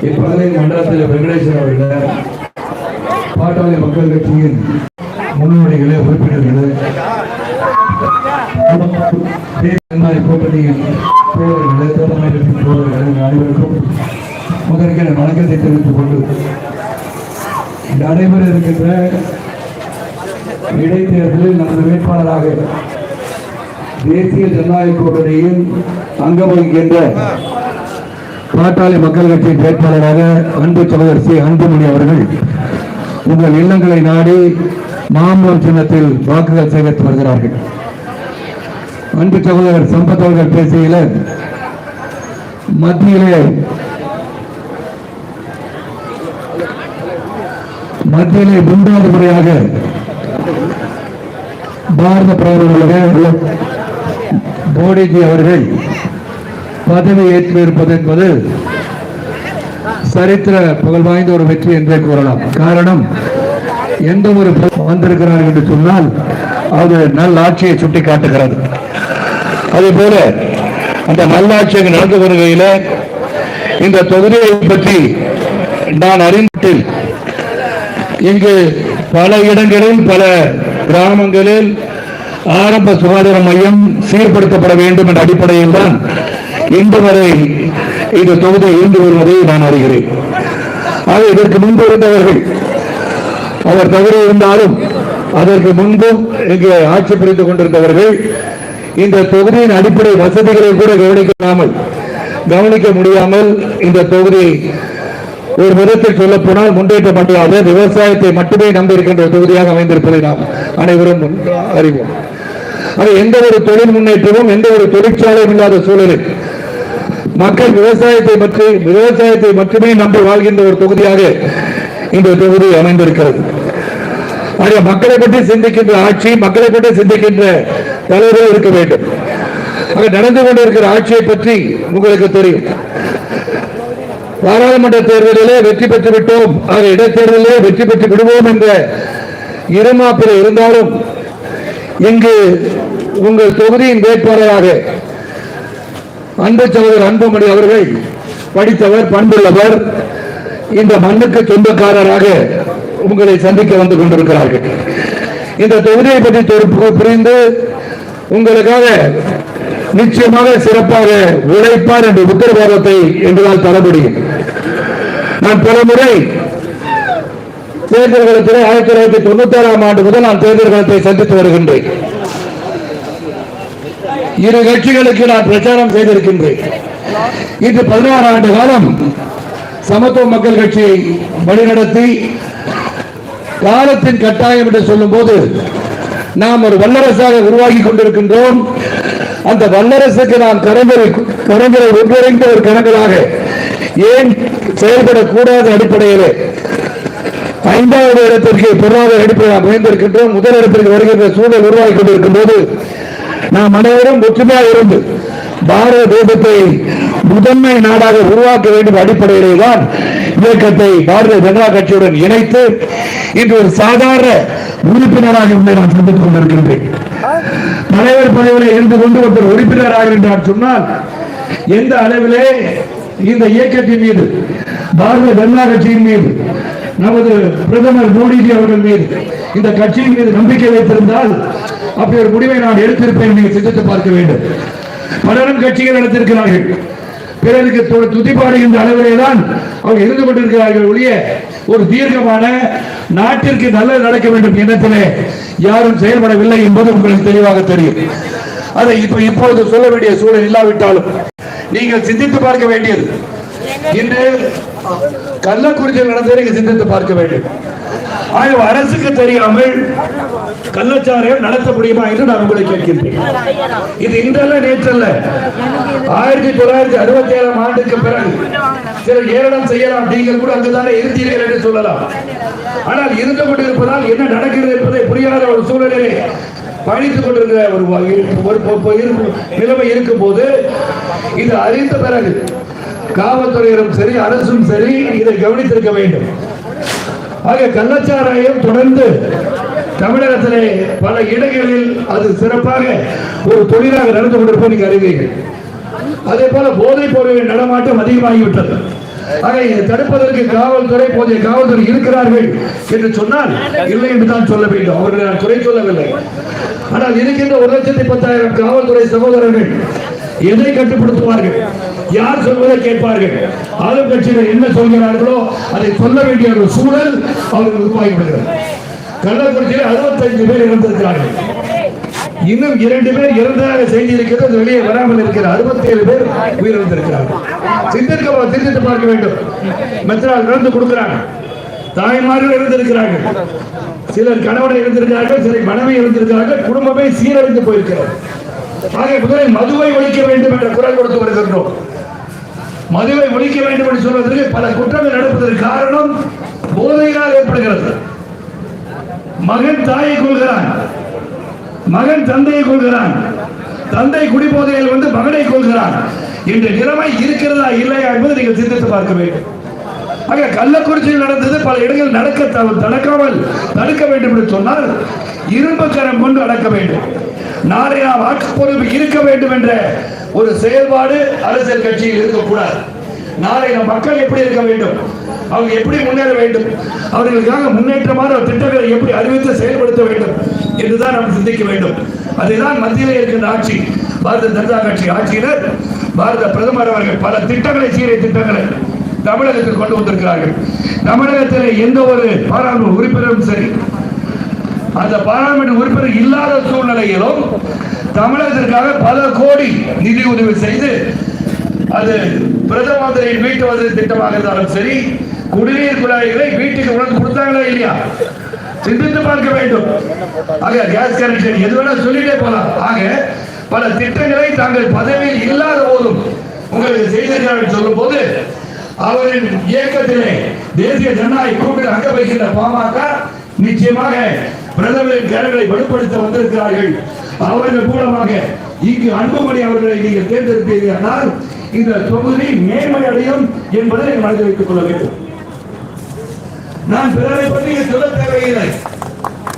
இப்பதவி மண்டலத்தில் வெங்கடேஸ்வர அவர்கள் பாட்டாளி மக்கள் கட்சியின் முன்னோடிகளே உறுப்பினர்களே தேசிய கூட்டணியின் தோழர்களே தோழர்களே அனைவருக்கும் முதற்கென வணக்கத்தை தெரிவித்துக் கொண்டு நடைபெற இருக்கின்ற இடைத்தேர்தலில் நமது வேட்பாளராக தேசிய ஜனநாயக கூட்டணியின் அங்கம் வகிக்கின்ற பாட்டாளி மக்கள் கட்சியின் வேட்பாளராக அன்பு சகோதரர் சி. அன்புமணி அவர்கள் உங்கள் இல்லங்களை நாடி மாம்பழம் சின்னத்தில் வாக்குகள் சேகரித்து வருகிறார்கள். அன்பு சகோதரர் சம்பத் அவர்கள் பேசுகையில் மத்தியிலே மத்தியிலே மூன்றாவது முறையாக பாரத பிரதமர் மோடிஜி அவர்கள் பதவி ஏற்றிருப்பது என்பது சரித்திர புகழ் வாய்ந்த ஒரு வெற்றி என்றே கூறலாம். காரணம் எந்த ஒரு பிரதமர் வந்திருக்கிறார் என்று சொன்னால் அது நல்ல ஆட்சியை சுட்டி காட்டுகிறது. அதே போல அந்த நல்லாட்சி அங்கு நடந்து வருகையில இந்த தொகுதியை பற்றி நான் அறிந்து இங்கு பல இடங்களில் பல கிராமங்களில் ஆரம்ப சுகாதார மையம் சீர்படுத்தப்பட வேண்டும் என்ற அடிப்படையில் தான் இன்று வரை இந்த தொகுதி இருந்து வருவதை நான் அறிகிறேன். ஆக இதற்கு முன்பு இருந்தவர்கள். அவர் தவறு இருந்தாலும் அதற்கு முன்பும் இங்கு ஆட்சி புரிந்து கொண்டிருந்தவர்கள் இந்த தொகுதியின் அடிப்படை வசதிகளை கூட கவனிக்காமல் கவனிக்க முடியாமல் இந்த தொகுதி ஒரு விதத்தில் சொல்ல போனால் முன்னேற்றம் அடையாத விவசாயத்தை மட்டுமே நம்பி இருக்கின்ற தொகுதியாக அமைந்திருப்பதை நாம் அனைவரும் அறிவோம். அது எந்த ஒரு தொழில் முன்னேற்றமும் எந்த ஒரு தொழிற்சாலையும் இல்லாத சூழலில் மக்கள் விவசாயத்தை பற்றி விவசாயத்தை மட்டுமே நம்பி வாழ்கின்ற ஒரு தொகுதியாக இந்த தொகுதி அமைந்திருக்கிறது. ஆக மக்களை பற்றி சிந்திக்கின்ற ஆட்சி மக்களை பற்றி சிந்திக்கின்ற தலைவர்கள் இருக்க வேண்டும். ஆக நடந்து கொண்டிருக்கிற ஆட்சியை பற்றி உங்களுக்கு தெரியும். பாராளுமன்ற தேர்தலிலே வெற்றி பெற்று விட்டோம். ஆக இடைத்தேர்தலிலே வெற்றி பெற்று விடுவோம் என்ற இருமாப்பில் இருந்தாலும் இங்கு உங்கள் தொகுதியின் வேட்பாளராக அன்பு சகோதரர் அன்புமணி அவர்கள் படித்தவர் பண்புள்ளவர் இந்த மண்ணுக்கு சொந்தக்காரராக உங்களை சந்திக்க வந்து கொண்டிருக்கிறார்கள். இந்த தொகுதியை பற்றி புரிந்து உங்களுக்காக நிச்சயமாக சிறப்பாக உழைப்பார் என்ற உத்தரவாதத்தை எங்களால் தர முடியும். நான் பல முறை தேர்தல்களத்தில் ஆயிரத்தி தொள்ளாயிரத்தி தொண்ணூத்தி ஆறாம் ஆண்டு முதல் நான் தேர்தல்களத்தை சந்தித்து வருகின்றேன். இரு கட்சிகளுக்கு நான் பிரச்சாரம் செய்திருக்கின்றேன். இன்று பதினாறு ஆண்டு காலம் சமத்துவ மக்கள் கட்சியை வழிநடத்தி காலத்தின் கட்டாயம் என்று சொல்லும் போது நாம் ஒரு வல்லரசாக உருவாகி கொண்டிருக்கின்றோம். அந்த வல்லரசுக்கு நாம் கரங்களை கரம்பரை ஒன்றிணைந்த ஒரு கணங்களாக ஏன் செயல்படக்கூடாத அடிப்படையிலே ஐந்தாவது இடத்திற்கு பொருளாதார அடிப்படையில் நாம் உயர்ந்திருக்கின்றோம் முதல் இடத்திற்கு வருகின்ற சூழல் உருவாகி கொண்டிருக்கும் போது நாம் அனைவரும் ஒற்றுமையாக இருந்து பாரத தேசத்தை முதன்மை நாடாக உருவாக்க வேண்டும் அடிப்படையிலே தான் இயக்கத்தை பாரதிய ஜனதா கட்சியுடன் இணைத்து இன்று ஒரு சாதாரண உறுப்பினராக இருந்தே நான் சந்தித்துக் கொண்டிருக்கின்றேன். தலைவர் பதவியில் இருந்து கொண்டு ஒருத்தர் உறுப்பினராக இருந்தார் சொன்னால் எந்த அளவிலே இந்த இயக்கத்தின் மீது பாரதிய ஜனதா கட்சியின் மீது நமது பிரதமர் மோடிஜி அவர்கள் மீது இந்த கட்சியின் மீது நம்பிக்கை வைத்திருந்தால் அப்படி ஒரு முடிவை நான் எடுத்திருப்பேன் நீங்கள் சிந்தித்து பார்க்க வேண்டும். பலரும் கட்சிகள் நடத்திருக்கிறார்கள் பிறருக்கு து- துதிப்பாடுகின்ற அளவிலே தான் அவங்க இருந்து கொண்டிருக்கிறார்கள் ஒழிய ஒரு தீர்க்கமான நாட்டிற்கு நல்லது நடக்க வேண்டும் எண்ணத்திலே யாரும் செயல்படவில்லை என்பது உங்களுக்கு தெளிவாக தெரியும். அதை இப்ப இப்பொழுது சொல்ல வேண்டிய சூழல் இல்லாவிட்டாலும் நீங்கள் சிந்தித்து பார்க்க வேண்டியது. இன்று கள்ளக்குறிச்சியில் நடந்ததை நீங்க சிந்தித்து பார்க்க வேண்டும். ஆகவே அரசுக்கு தெரியாமல் கள்ளச்சாரம் நடத்த முடியுமா என்று நான் உங்களை கேட்கின்றேன். இது இன்றல்ல நேற்றல்ல. ஆயிரத்தி தொள்ளாயிரத்தி அறுபத்தி ஏழாம் ஆண்டுக்கு பிறகு சிலர் ஏளனம் செய்யலாம். நீங்கள் கூட அங்குதானே இருந்தீர்கள் என்று சொல்லலாம். ஆனால் இருந்து கொண்டிருப்பதால் என்ன நடக்கிறது என்பதை புரியாத ஒரு சூழலிலே பயணித்துக் கொண்டிருக்கிற ஒரு ஒரு நிலைமை இருக்கும் போது இது அறிந்த பிறகு காவல்துறையினரும் சரி அரசும் சரி இதை கவனித்திருக்க வேண்டும். ஆக கள்ளச்சாராயம் தொடர்ந்து தமிழகத்திலே பல இடங்களில் அது சிறப்பாக ஒரு தொழிலாக நடந்து கொண்டிருப்பதை நீங்கள் அறிவீர்கள். அதே போல போதைப் பொருளின் நடமாட்டம் அதிகமாகிவிட்டது. ஆக தடுப்பதற்கு காவல்துறை போதிய காவல்துறை இருக்கிறார்கள் என்று சொன்னால் இல்லை என்று தான் சொல்ல வேண்டும். அவர்களை நான் குறை சொல்லவில்லை. ஆனால் இருக்கின்ற ஒரு லட்சத்தி பத்தாயிரம் காவல்துறை சகோதரர்கள் எதை கட்டுப்படுத்துவார்கள்? யார் சொல்வதை கேட்பார்கள்? ஆளும் கட்சியினர் என்ன சொல்கிறார்களோ அதை சொல்ல வேண்டிய ஒரு சூழல் அவர்கள் உருவாகிவிடுகிறது கள்ளக்குறிச்சியில் அறுபத்தைந்து பேர் இறந்திருக்கிறார்கள். இன்னும் இரண்டு பேர் இறந்ததாக செய்தி இருக்கிறது வெளியே வராமல் இருக்கிற அறுபத்தி ஏழு பேர் உயிரிழந்திருக்கிறார்கள். சிந்திக்க சிந்தித்து பார்க்க வேண்டும். மெத்ரால் இறந்து கொடுக்கிறாங்க. தாய்மார்கள் இருந்திருக்கிறார்கள் சிலர் கணவனை இருந்திருக்கிறார்கள் சிலர் மனைவி இருந்திருக்கிறார்கள் குடும்பமே சீரழிந்து போயிருக்கிறது. ஆக முதலில் மதுவை ஒழிக்க வேண்டும் என்ற குரல் கொடுத்து வருகின்றோம். மதுவை ஒழிக்க வேண்டும் என்று சொல்வதற்கு பல குற்றங்கள் நடப்பதற்கு காரணம் போதையினால் ஏற்படுகிறது. மகன் தாயை கொள்கிறான் மகன் தந்தையை கொள்கிறான் தந்தை குடிபோதையில் வந்து மகனை கொள்கிறான் என்ற நிலைமை இருக்கிறதா இல்லையா என்பதை நீங்கள் சிந்தித்து பார்க்க வேண்டும். ஆக கள்ளக்குறிச்சியில் நடந்தது பல இடங்கள் நடக்க தடுக்காமல் தடுக்க வேண்டும் என்று சொன்னால் இரும்பு கரம் கொண்டு அடக்க வேண்டும். நாளை நாம் இருக்க வேண்டும் என்ற ஒரு செயல்பாடு அரசியல் கட்சியில் இருக்கக்கூடாது. நாளை நம் மக்கள் எப்படி இருக்க வேண்டும்? அவங்க எப்படி முன்னேற வேண்டும்? அவர்களுக்காக முன்னேற்றமான திட்டங்களை எப்படி அறிவித்து செயல்படுத்த வேண்டும் என்றுதான் நாம் சிந்திக்க வேண்டும். அதுதான் மத்தியில் இருக்கின்ற ஆட்சி பாரத ஜனதா கட்சி ஆட்சியினர் பாரத பிரதமர் அவர்கள் பல திட்டங்களை சீரிய திட்டங்களை தமிழகத்தில் கொண்டு வந்திருக்கிறார்கள். தமிழகத்தில் எந்த ஒரு பாராளுமன்ற உறுப்பினரும் சரி அந்த பாராளுமன்ற உறுப்பினர் இல்லாத சூழ்நிலையிலும் தமிழகத்திற்காக பல கோடி நிதி உதவி செய்து அது பிரதம மந்திரியின் வீட்டு வசதி திட்டமாக இருந்தாலும் சரி குடிநீர் குழாய்களை வீட்டுக்கு உணர்ந்து கொடுத்தாங்களா இல்லையா? சிந்தித்து பார்க்க வேண்டும். ஆக கேஸ் கனெக்ஷன் எது வேணா சொல்லிட்டே போலாம். ஆக பல திட்டங்களை தாங்கள் பதவியில் இல்லாத போதும் உங்களுக்கு செய்திருக்கிறார்கள் சொல்லும் போது அவரின் இயக்கத்திலே தேசிய ஜனநாயக கூட்டணி அங்க வைக்கின்ற பாமக நிச்சயமாக பிரதமரின் கரங்களை வலுப்படுத்த வந்திருக்கிறார்கள். அவர்கள் மூலமாக இங்கு அன்புமணி அவர்களை நீங்கள் தேர்ந்தெடுப்பீர்கள் இந்த தொகுதி மேன்மை அடையும் என்பதை நீங்கள் மனதில் வைத்துக் கொள்ள வேண்டும். நான் பிறரை பற்றி சொல்ல தேவையில்லை.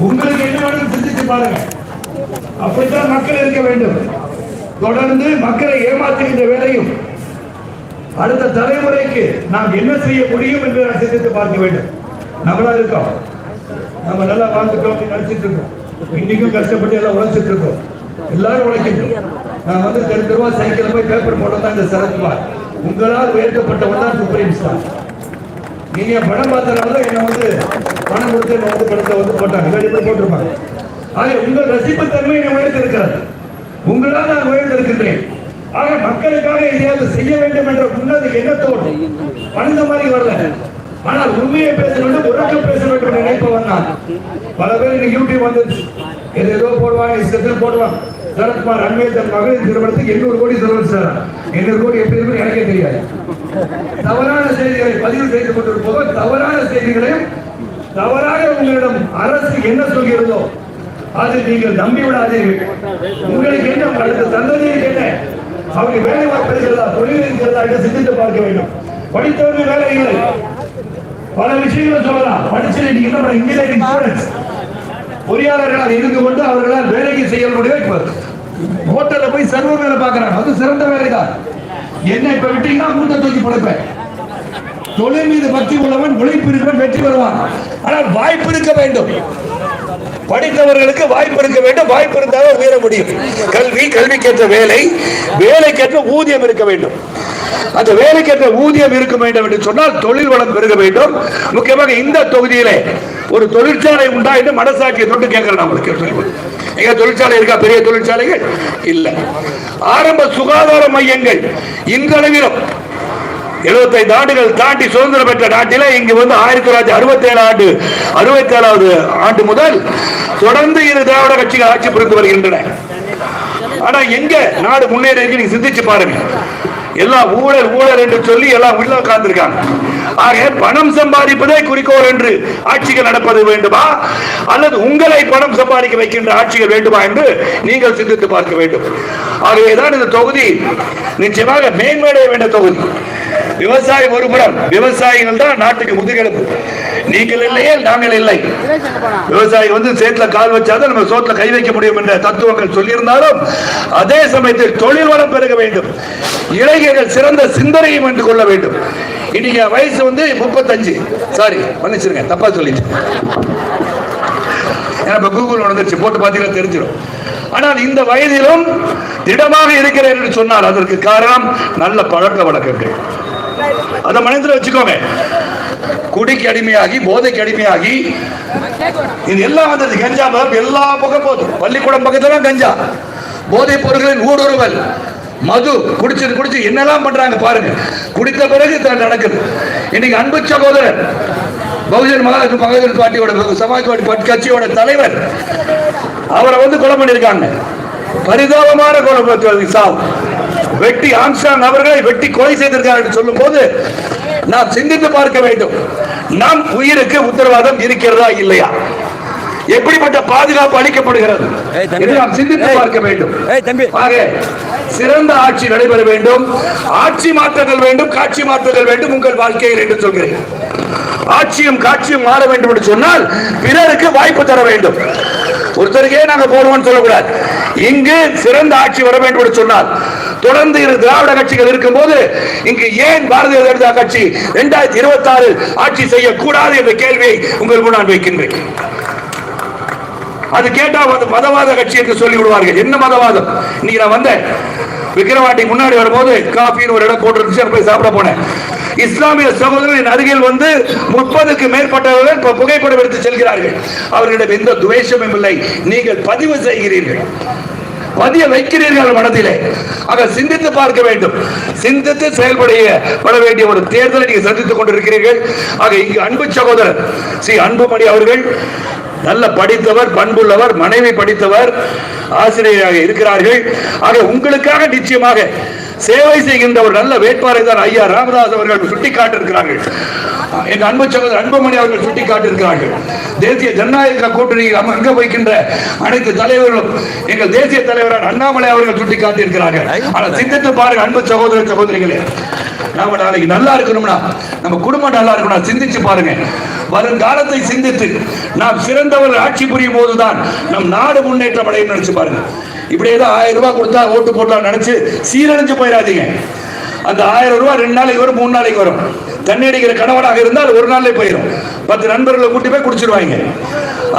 உங்களுக்கு என்ன வேணும் சிந்தித்து பாருங்க அப்படித்தான் மக்கள் இருக்க வேண்டும். தொடர்ந்து மக்களை ஏமாற்றுகின்ற வேலையும் அடுத்த தலைமுறைக்கு நாம் என்ன செய்ய முடியும் என்று நான் சிந்தித்து பார்க்க வேண்டும். நம்மளா இருக்கோம். நம்ம நல்லா வாழ்ந்துட்டோம் அப்படின்னு நினைச்சிட்டு இருக்கோம். இன்னைக்கும் கஷ்டப்பட்டு எல்லாம் உழைச்சிட்டு இருக்கோம். எல்லாரும் உழைக்கணும் நான் வந்து தெரு தெருவா சைக்கிள் போய் பேப்பர் போட தான் இந்த சரத்குமார். உங்களால் உயர்த்தப்பட்டவன் தான் சுப்ரீம் ஸ்டார் நீங்க படம் பார்த்தனால என்ன வந்து பணம் கொடுத்து என்ன வந்து படத்தை வந்து போட்டாங்க. கண்டிப்பாக போட்டிருப்பாங்க. ஆக உங்கள் ரசிப்பு தன்மை என்னை உயர்த்திருக்கிறது. உங்களால் நான் உயர்ந்திருக்கின்றேன். ஆக மக்களுக்காக எதையாவது செய்ய வேண்டும் என்ற உன்னது எண்ணத்தோடு பணந்த மாதிரி வரல. ஆனால் உண்மையை பேச வேண்டும் உறக்க பேச வேண்டும் என்று நினைப்பவன் நான். பல பேர் இன்னைக்கு யூடியூப் வந்துருச்சு. எது ஏதோ போடுவாங்க இஷ்டத்தில் போடுவாங்க. சரத்குமார் அண்மையை தன் மகளிர் திருமணத்துக்கு எண்ணூறு கோடி செலவழிச்சாரா எண்ணூறு கோடி எப்படி இருக்குன்னு எனக்கே தெரியாது. தவறான செய்திகளை பதிவு செய்து கொண்டிருப்போது தவறான செய்திகளையும் தவறாக உங்களிடம் அரசு என்ன சொல்கிறதோ அது நீங்கள் நம்பி விடாதீர்கள். உங்களுக்கு என்ன அடுத்த சந்ததிக்கு என்ன? அவங்க வேலை வாய்ப்பு இருக்கிறதா தொழில் இருக்கிறதா என்று சிந்தித்து பார்க்க வேண்டும். படித்தவர்கள் வேலை இல்லை. பல விஷயங்களை சொல்லலாம். படிச்சு நீங்க என்ன இன்ஜினியரிங் ஸ்டூடெண்ட்ஸ். பொறியாளர்களால் இருந்து கொண்டு அவர்களால் வேலைக்கு செய்ய முடியும் ஹோட்டல்ல போய் சர்வர் வேலை பார்க்கறாங்க. அது சிறந்த வேலைதான். என்ன இப்ப விட்டீங்கன்னா மூத்த தூக்கி பிழைப்பேன் தொழில் மீது பக்தி உள்ளவன் உழைப்பு இருக்கவன் வெற்றி பெறுவான். ஆனால் வாய்ப்பு இருக்க வேண்டும். படித்தவர்களுக்கு வாய்ப்பு இருக்க வேண்டும். வாய்ப்பு இருந்தாலும் உயர முடியும். கல்வி கல்விக்கேற்ற வேலை வேலைக்கேற்ற ஊதியம் இருக்க வேண்டும். அந்த வேலைக்கேற்ற ஊதியம் இருக்க வேண்டும் என்று சொன்னால் தொழில் வளம் பெருக வேண்டும். முக்கியமாக இந்த தொகுதியிலே ஒரு தொழிற்சாலை உண்டா என்று மனசாட்சியை தொட்டு கேட்கிறேன் நம்மளுக்கு எங்க தொழிற்சாலை இருக்கா? பெரிய தொழிற்சாலைகள்? இல்ல. ஆரம்ப சுகாதார மையங்கள் இன்றளவிலும் 75 ஆண்டுகள் தாண்டி சுதந்திரம் பெற்ற நாட்டில இங்கு வந்து ஆயிரத்தி தொள்ளாயிரத்தி அறுபத்தி ஏழு ஆண்டு அறுபத்தி ஏழாவது ஆண்டு முதல் தொடர்ந்து இரு திராவிட கட்சிகள் ஆட்சி புரிந்து வருகின்றன. ஆனா எங்க நாடு முன்னேறி இருக்கு நீங்க சிந்திச்சு பாருங்க. எல்லாம் ஊழல் ஊழல் என்று சொல்லி எல்லாம் உள்ள உட்கார்ந்திருக்காங்க. ஆக பணம் சம்பாதிப்பதே குறிக்கோள் என்று ஆட்சிகள் நடப்பது வேண்டுமா? அல்லது உங்களை பணம் சம்பாதிக்க வைக்கின்ற ஆட்சிகள் வேண்டுமா என்று நீங்கள் சிந்தித்து பார்க்க வேண்டும். ஆகவேதான் இந்த தொகுதி நிச்சயமாக மேன்மடைய வேண்டிய தொகுதி. விவசாயம் ஒருபுறம் விவசாயிகள் தான் நாட்டுக்கு முதுகெலும்பு. நீங்கள் இல்லையே நாங்கள் இல்லை. விவசாயி வந்து சேத்துல கால் வச்சாதான் நம்ம சோத்துல கை வைக்க முடியும் என்ற தத்துவங்கள் சொல்லியிருந்தாலும் அதே சமயத்தில் தொழில் வளம் பெருக வேண்டும். இளைஞர்கள் சிறந்த சிந்தனையும் என்று கொள்ள வேண்டும். இன்னைக்கு வயசு வந்து முப்பத்தஞ்சு. சாரி மன்னிச்சிருங்க தப்பா சொல்லிட்டு ஏன்னா இப்போ கூகுள் வந்துருச்சு போட்டு பார்த்தீங்கன்னா தெரிஞ்சிடும். ஆனால் இந்த வயதிலும் திடமாக இருக்கிறேன் என்று சொன்னார் அதற்கு காரணம் நல்ல பழக்க வழக்கங்கள். அதை மனதில் வச்சுக்கோங்க. குடிக்கு அடிமையாகி போதைக்கு அடிமையாகி இது எல்லாம் வந்தது கஞ்சா மதம் எல்லா பக்கம் போகுது பள்ளிக்கூடம் பக்கத்துல கஞ்சா. போதைப் பொருட்களின் ஊடுருவல். மது குடிச்சு குடிச்சு என்னெல்லாம் பண்றாங்க பாருங்க. குடித்த பிறகு நடக்குது. இன்னைக்கு அன்பு சகோதரர் பகுஜன் மகாஜன் மகளிர் பார்ட்டியோட சமாஜ்வாடி கட்சியோட தலைவர் அவரை வந்து கொலை பண்ணியிருக்காங்க. பரிதாபமான கொலை சாவு. வெட்டி ஆம்சாங் அவர்களை வெட்டி கொலை செய்திருக்கார் என்று சொல்லும் போது நாம் சிந்தித்து பார்க்க வேண்டும். நம் உயிருக்கு உத்தரவாதம் இருக்கிறதா இல்லையா? எப்படிப்பட்ட பாதுகாப்பு அளிக்கப்படுகிறது? நாம் சிந்தித்து. பார்க்க வேண்டும். சிறந்த ஆட்சி நடைபெற வேண்டும். ஆட்சி மாற்றங்கள் வேண்டும் காட்சி மாற்றங்கள் வேண்டும் உங்கள் வாழ்க்கையில் என்று சொல்கிறேன். ஆட்சியும் காட்சியும் மாற வேண்டும் என்று சொன்னால் பிறருக்கு வாய்ப்பு தர வேண்டும். ஒருத்தருக்கே நாங்க போடுவோம்னு சொல்லக்கூடாது. இங்கு சிறந்த ஆட்சி வர வேண்டும் என்று சொன்னால் தொடர்ந்து இரு திராவிட கட்சிகள் இருக்கும்போது இங்கு ஏன் பாரதிய ஜனதா கட்சி இரண்டாயிரத்தி இருபத்தி ஆறு ஆட்சி செய்யக்கூடாது என்ற கேள்வியை உங்கள் நான் வைக்கின்றேன். அது கேட்டா வந்து மதவாத கட்சி என்று சொல்லி விடுவார்கள். என்ன மதவாதம்? இன்னைக்கு நான் வந்தேன். விக்கிரவாண்டி முன்னாடி வரும்போது காஃபின்னு ஒரு இடம் போட்டு இருந்துச்சு போய் சாப்பிட போனேன். இஸ்லாமிய சகோதரர்களின் அருகில் வந்து முப்பதுக்கு மேற்பட்டவர்கள் இப்ப புகைப்படம் எடுத்து செல்கிறார்கள். அவர்களிடம் எந்த துவேஷமும் இல்லை. நீங்கள் பதிவு செய்கிறீர்கள். பதிய வைக்கிறீர்கள் மனதிலே. ஆக சிந்தித்து பார்க்க வேண்டும். சிந்தித்து செயல்படைய பட வேண்டிய ஒரு தேர்தலை நீங்க சந்தித்துக் கொண்டிருக்கிறீர்கள். ஆக இங்கு அன்பு சகோதரர் ஸ்ரீ அன்புமணி அவர்கள் நல்ல படித்தவர் பண்புள்ளவர் மனைவி படித்தவர் ஆசிரியராக இருக்கிறார்கள். ஆக உங்களுக்காக நிச்சயமாக சேவை செய்கின்ற ஒரு நல்ல வேட்பாளரை தான் ஐயா ராமதாஸ் அவர்கள் சுட்டிக்காட்டிருக்கிறார்கள் எங்க அன்பு சகோதரர் அன்புமணி அவர்கள் சுட்டிக்காட்டியிருக்கிறார்கள். தேசிய ஜனநாயக கூட்டணியில் அங்க வைக்கின்ற அனைத்து தலைவர்களும் எங்கள் தேசிய தலைவரான அண்ணாமலை அவர்கள் சுட்டிக்காட்டியிருக்கிறார்கள். ஆனால் சிந்தித்து பாருங்க அன்பு சகோதர சகோதரிகளே. நாம நாளைக்கு நல்லா இருக்கணும்னா நம்ம குடும்பம் நல்லா இருக்கணும் சிந்திச்சு பாருங்க. வருங்காலத்தை சிந்தித்து நாம் சிறந்தவர்கள் ஆட்சி புரியும் போதுதான் நம் நாடு முன்னேற்றம் அடையும் நினைச்சு பாருங்க. இப்படியே தான் ஆயிரம் ரூபாய் கொடுத்தா ஓட்டு போடலாம் நினைச்சு சீரழிஞ்சு போயிடாதீங்க. அந்த ஆயிரம் ரூபாய் ரெண்டு நாளைக்கு வரும் மூணு நாளைக்கு வரும். தண்ணி அடிக்கிற கணவனாக இருந்தால் ஒரு நாள்லேயே போயிடும் பத்து நண்பர்களை கூட்டி போய் குடிச்சிருவாங்க.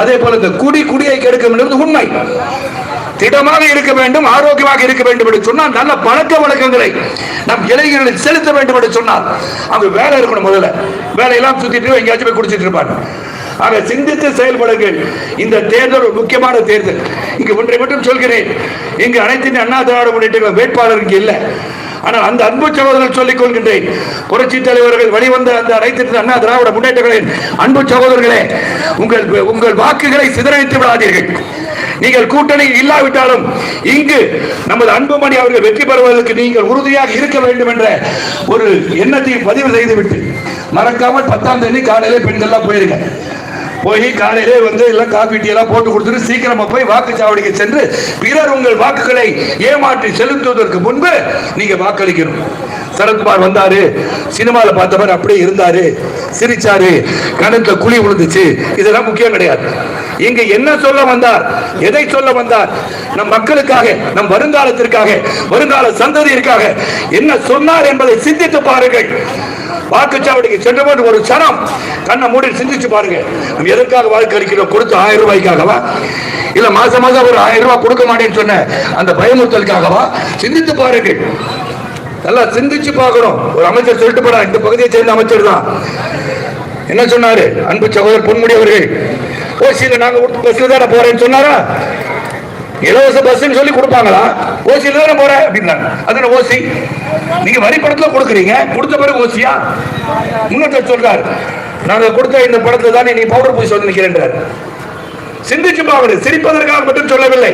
அதே போல இந்த குடி குடியை கெடுக்கும் என்பது உண்மை. திடமாக இருக்க வேண்டும் ஆரோக்கியமாக இருக்க வேண்டும் என்று சொன்னால் நல்ல பழக்க வழக்கங்களை நம் இளைஞர்களில் செலுத்த வேண்டும் என்று சொன்னால் அவங்க வேலை இருக்கணும் முதல்ல. வேலையெல்லாம் சுத்திட்டு எங்கேயாச்சும் போய் குடிச்சிட்டு இருப்பாங்க. ஆக சிந்தித்து செயல்படுங்கள். இந்த தேர்தல் ஒரு முக்கியமான தேர்தல். இங்கு ஒன்றை மட்டும் சொல்கிறேன். இங்கு அனைத்து அண்ணா திராவிட முன்னேற்ற வேட்பாளருக்கு இல்லை. ஆனால் அந்த அன்பு சகோதரர்கள் சொல்லிக் கொள்கின்றேன். புரட்சி தலைவர்கள் வெளிவந்த அந்த அனைத்து அண்ணா திராவிட முன்னேற்றங்களின் அன்பு சகோதரர்களே உங்கள் உங்கள் வாக்குகளை சிதறடித்து விடாதீர்கள். நீங்கள் கூட்டணியில் இல்லாவிட்டாலும் இங்கு நமது அன்புமணி அவர்கள் வெற்றி பெறுவதற்கு நீங்கள் உறுதியாக இருக்க வேண்டும் என்ற ஒரு எண்ணத்தை பதிவு செய்துவிட்டு மறக்காமல் பத்தாம் தேதி காலையிலே பெண்கள்லாம் போயிருங்க. போய் காலையிலே வந்து எல்லாம் காபி டீ எல்லாம் போட்டு கொடுத்துட்டு சீக்கிரமா போய் வாக்குச்சாவடிக்கு சென்று பிறர் உங்கள் வாக்குகளை ஏமாற்றி செலுத்துவதற்கு முன்பு நீங்க வாக்களிக்கணும். சரத்குமார் வந்தாரு சினிமால பார்த்தவர் அப்படியே இருந்தாரு சிரிச்சாரு கணத்துல குழி விழுந்துச்சு. இதெல்லாம் முக்கியம் கிடையாது. இங்க என்ன சொல்ல வந்தார் எதை சொல்ல வந்தார் நம் மக்களுக்காக நம் வருங்காலத்திற்காக வருங்கால சந்ததியிற்காக என்ன சொன்னார் என்பதை சிந்தித்து பாருங்கள். வாக்குச்சாவடிக்கு சென்றபோது ஒரு சனம் கண்ணை மூடி சிந்திச்சு பாருங்க. நம்ம எதற்காக வாக்களிக்கிறோம் கொடுத்த ஆயிரம் ரூபாய்க்காகவா? இல்ல மாசம் மாசம் ஒரு ஆயிரம் ரூபாய் கொடுக்க மாட்டேன்னு சொன்ன அந்த பயமுறுத்தலுக்காகவா? சிந்தித்து பாருங்கள். நல்லா சிந்திச்சு பார்க்கணும். ஒரு அமைச்சர் சொல்லிட்டு போறா இந்த பகுதியை சேர்ந்த அமைச்சர் தான். என்ன சொன்னாரு? அன்பு சகோதரர் பொன்முடி அவர்கள். ஓசியில நாங்க பஸ்ல தானே போறேன்னு சொன்னாரா? இலவச பஸ்ன்னு சொல்லி கொடுப்பாங்களா? ஓசியில் தானே போறேன் அப்படின்னாங்க. அது ஓசி? நீங்க வரி பணத்துல கொடுக்குறீங்க. கொடுத்த பிறகு ஓசியா? முன்னோட்ட சொல்றாரு. நாங்க கொடுத்த இந்த படத்துல தானே நீ பவுடர் பூசி வந்து நிக்கிறேன்றார். சிந்திச்சு பார்க்கணும் சிரிப்பதற்காக மட்டும் சொல்லவில்லை.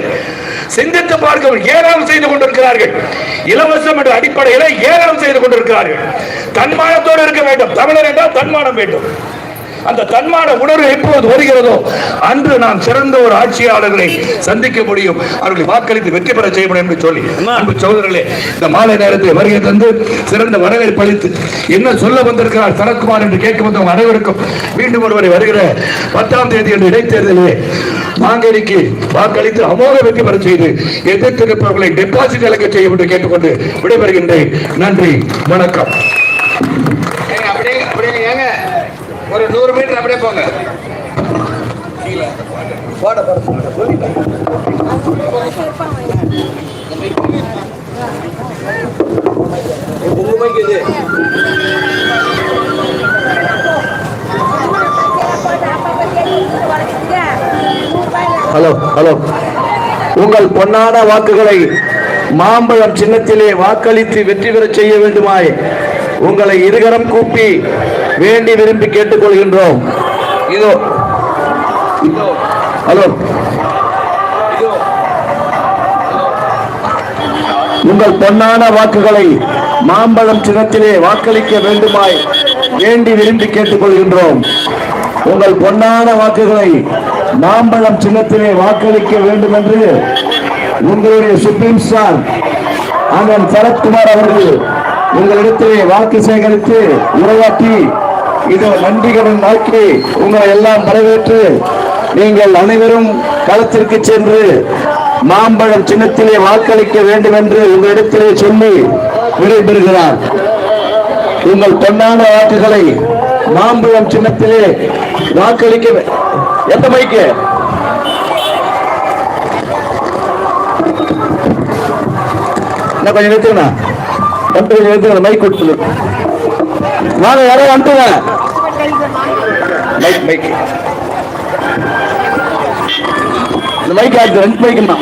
சிந்தித்து பார்க்க ஏராளம் செய்து கொண்டிருக்கிறார்கள். இலவசம் என்ற அடிப்படையில் ஏராளம் செய்து கொண்டிருக்கிறார்கள். தன்மானத்தோடு இருக்க வேண்டும். தமிழர் என்றால் தன்மானம் வேண்டும். அந்த தன்மான உணர்வு எப்போது வருகிறதோ அன்று நாம் சிறந்த ஒரு ஆட்சியாளர்களை சந்திக்க முடியும். அவர்களை வாக்களித்து வெற்றி பெற செய்ய முடியும் என்று சொல்லி. அன்பு சகோதரர்களே இந்த மாலை நேரத்தில் வருகை தந்து சிறந்த வரவேற்பு அளித்து என்ன சொல்ல வந்திருக்கிறார் சரத்குமார் என்று கேட்க வந்தவங்க அனைவருக்கும் மீண்டும் ஒருவரை வருகிற பத்தாம் தேதி என்ற இடைத்தேர்தலிலே மாங்கேரிக்கு வாக்களித்து அமோக வெற்றி பெற செய்து எதிர்த்து நிற்பவர்களை டெபாசிட் இழக்க செய்யும் என்று கேட்டுக்கொண்டு விடைபெறுகின்றேன். நன்றி வணக்கம். ஒரு நூறு மீட்டர் அப்படியே போங்க. போட போட ஹலோ ஹலோ. உங்கள் பொன்னான வாக்குகளை மாம்பழம் சின்னத்திலே வாக்களித்து வெற்றி பெறச் செய்ய வேண்டுமாய் உங்களை இருகரம் கூப்பி வேண்டி விரும்பி கேட்டுக்கொள்கின்றோம். இதோ. ஹலோ. உங்கள் பொன்னான வாக்குகளை மாம்பழம் சின்னத்திலே வாக்களிக்க வேண்டுமாய் வேண்டி விரும்பி கேட்டுக்கொள்கின்றோம். உங்கள் பொன்னான வாக்குகளை மாம்பழம் சின்னத்திலே வாக்களிக்க வேண்டும் என்று உங்களுடைய சுப்ரீம் ஸ்டார் அண்ணன் சரத்குமார் அவர்கள் உங்களிடத்திலே வாக்கு சேகரித்து உரையாற்றி இதோ நன்றிகளுடன் நாக்கி உங்களை எல்லாம் வரவேற்று நீங்கள் அனைவரும் களத்திற்கு சென்று மாம்பழம் சின்னத்திலே வாக்களிக்க வேண்டும் என்று உங்களிடத்திலே சொல்லி விடைபெறுகிறார். உங்கள் பொன்னான வாக்குகளை மாம்பழம் சின்னத்திலே வாக்களிக்க வே- எந்த மைக்கு? கொஞ்சம் நிறுத்துங்கண்ணா. கொஞ்சம் நிறுத்துங்க மைக் கொடுத்துரு வாங்க யாரோ அனுப்புங்க. மைக் மைக் இந்த மைக் ஆச்சு ரெண்டு மைக்குன்னா